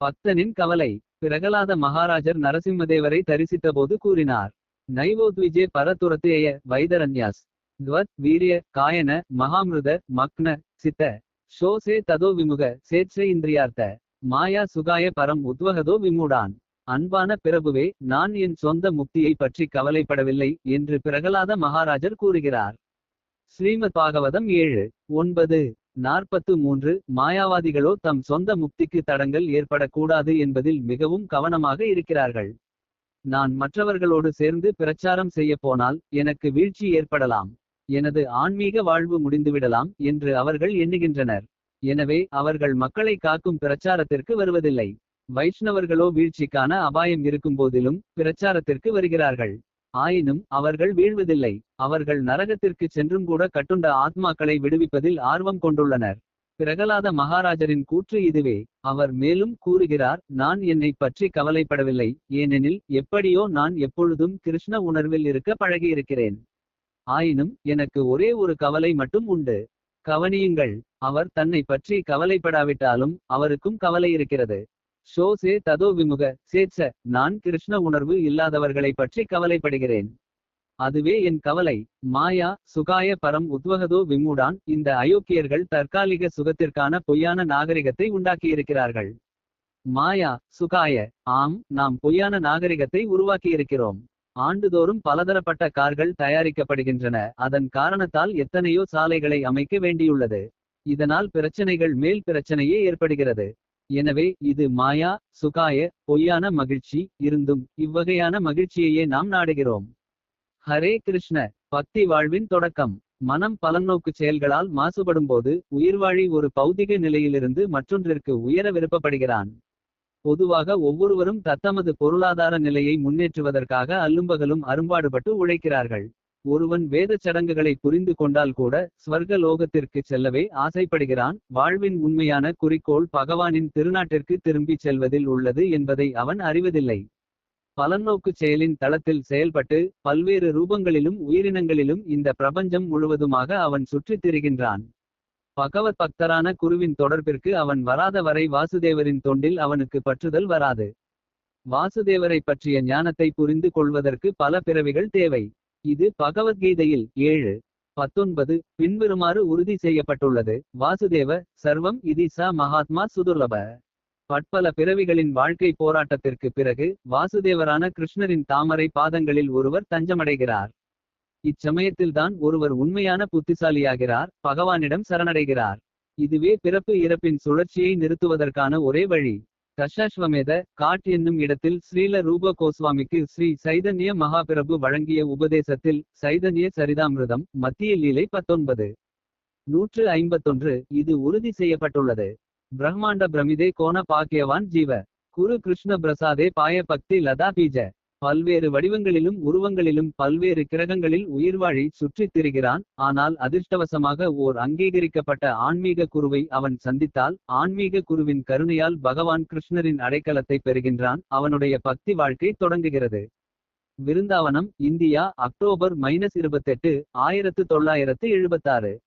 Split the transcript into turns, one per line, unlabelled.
பக்தனின் கவலை. பிரகலாத மகாராஜர் நரசிம்மதேவரை தரிசித்த போது கூறினார். நைவோத்விஜே பரதுரத்தேய வைதரன்யாஸ். துவத் வீரிய காயன மகாமிருத மக்ன சித்த. ஷோசே ததோ விமுக சேத்ஸ இந்திரியார்த்த. மாயா சுகாய பரம் உத்வகதோ விமூடான். அன்பான பிரபுவே நான் என் சொந்த முக்தியை பற்றி கவலைப்படவில்லை என்று பிரகலாத மகாராஜர் கூறுகிறார். ஸ்ரீமத் பாகவதம் ஏழு ஒன்பது. நாற்பத்து மூன்று மாயாவாதிகளோ தம் சொந்த முக்திக்கு தடங்கள் ஏற்படக்கூடாது என்பதில் மிகவும் கவனமாக இருக்கிறார்கள். நான் மற்றவர்களோடு சேர்ந்து பிரச்சாரம் செய்ய போனால் எனக்கு வீழ்ச்சி ஏற்படலாம். எனது ஆன்மீக வாழ்வு முடிந்துவிடலாம் என்று அவர்கள் எண்ணுகின்றனர். எனவே அவர்கள் மக்களை காக்கும் பிரச்சாரத்திற்கு வருவதில்லை. வைஷ்ணவர்களோ வீழ்ச்சிக்கான அபாயம் இருக்கும்போதிலும் பிரச்சாரத்திற்கு வருகிறார்கள். ஆயினும் அவர்கள் வீழ்வதில்லை. அவர்கள் நரகத்திற்கு சென்றும் கூட கட்டுண்ட ஆத்மாக்களை விடுவிப்பதில் ஆர்வம் கொண்டுள்ளனர். பிரகலாத மகாராஜரின் கூற்று இதுவே. அவர் மேலும் கூறுகிறார் நான் என்னை பற்றி கவலைப்படவில்லை. ஏனெனில் எப்படியோ நான் எப்பொழுதும் கிருஷ்ண உணர்வில் இருக்க பழகியிருக்கிறேன். ஆயினும் எனக்கு ஒரே ஒரு கவலை மட்டும் உண்டு. கவனியுங்கள் அவர் தன்னை பற்றி கவலைப்படாவிட்டாலும் அவருக்கும் கவலை இருக்கிறது. ஷோசே ததோ விமுக. சேச்ச நான் கிருஷ்ண உணர்வு இல்லாதவர்களை பற்றி கவலைப்படுகிறேன். அதுவே என் கவலை. மாயா சுகாய பரம் உத்வகதோ விம்முடான் இந்த அயோக்கியர்கள் தற்காலிக சுகத்திற்கான பொய்யான நாகரிகத்தை உண்டாக்கியிருக்கிறார்கள். மாயா சுகாய ஆம் நாம் பொய்யான நாகரிகத்தை உருவாக்கியிருக்கிறோம். ஆண்டுதோறும் பலதரப்பட்ட கார்கள் தயாரிக்கப்படுகின்றன. அதன் காரணத்தால் எத்தனையோ சாலைகளை அமைக்க வேண்டியுள்ளது. இதனால் பிரச்சனைகள் மேல் பிரச்சனையே ஏற்படுகிறது. எனவே இது மாயா சுகாய பொய்யான மகிழ்ச்சி இருந்தும் இவ்வகையான மகிழ்ச்சியையே நாம் நாடுகிறோம். ஹரே கிருஷ்ண பக்தி வாழ்வின் தொடக்கம். மனம் பலநோக்கு செயல்களால் மாசுபடும்போது உயிர்வாழி ஒரு பௌதிக நிலையிலிருந்து மற்றொன்றிற்கு உயர விருப்பப்படுகிறான். பொதுவாக ஒவ்வொருவரும் தத்தமது பொருளாதார நிலையை முன்னேற்றுவதற்காக அல்லும்பகலும் அரும்பாடுபட்டு உழைக்கிறார்கள். ஒருவன் வேதச் சடங்குகளை புரிந்து கொண்டால் கூட ஸ்வர்க லோகத்திற்கு செல்லவே ஆசைப்படுகிறான். வாழ்வின் உண்மையான குறிக்கோள் பகவானின் திருநாட்டிற்கு திரும்பிச் செல்வதில் உள்ளது என்பதை அவன் அறிவதில்லை. பலநோக்கு செயலின் தளத்தில் செயல்பட்டு பல்வேறு ரூபங்களிலும் உயிரினங்களிலும் இந்த பிரபஞ்சம் முழுவதுமாக அவன் சுற்றித் திரிகின்றான். பகவத் பக்தரான குருவின் தொடர்பிற்கு அவன் வராத வரை வாசுதேவரின் தொண்டில் அவனுக்கு பற்றுதல் வராது. வாசுதேவரை பற்றிய ஞானத்தை புரிந்து கொள்வதற்கு பல பிறவிகள் தேவை. இது பகவத்கீதையில் ஏழு பத்தொன்பது பின்வருமாறு உறுதி செய்யப்பட்டுள்ளது. வாசுதேவ சர்வம் இதி ச மகாத்மா சுதுர்லப. பட்பல பிறவிகளின் வாழ்க்கை போராட்டத்திற்கு பிறகு வாசுதேவரான கிருஷ்ணரின் தாமரை பாதங்களில் ஒருவர் தஞ்சமடைகிறார். இச்சமயத்தில்தான் ஒருவர் உண்மையான புத்திசாலியாகிறார் பகவானிடம் சரணடைகிறார். இதுவே பிறப்பு இறப்பின் சுழற்சியை நிறுத்துவதற்கான ஒரே வழி. தஷாஸ்வமேத காட் என்னும் இடத்தில் ஸ்ரீல ரூப கோஸ்வாமிக்கு ஸ்ரீ சைதன்ய மகாபிரபு வழங்கிய உபதேசத்தில் சைதன்ய சரிதாமிரதம் மத்திய லீலை பத்தொன்பது. நூற்று ஐம்பத்தொன்று இது உறுதி செய்யப்பட்டுள்ளது. பிரம்மாண்ட பிரமிதே கோண பாக்கியவான் ஜீவ. குரு கிருஷ்ண பிரசாதே பாய பக்தி லதா பீஜ. பல்வேறு வடிவங்களிலும் உருவங்களிலும் பல்வேறு கிரகங்களில் உயிர்வாழி சுற்றித் திரிகிறான். ஆனால் அதிர்ஷ்டவசமாக ஓர் அங்கீகரிக்கப்பட்ட ஆன்மீக குருவை அவன் சந்தித்தால் ஆன்மீக குருவின் கருணையால் பகவான் கிருஷ்ணரின் அடைக்கலத்தை பெறுகின்றான். அவனுடைய பக்தி வாழ்க்கை தொடங்குகிறது. விருந்தாவனம் இந்தியா அக்டோபர் மைனஸ் இருபத்தெட்டு ஆயிரத்து தொள்ளாயிரத்து எழுபத்தாறு.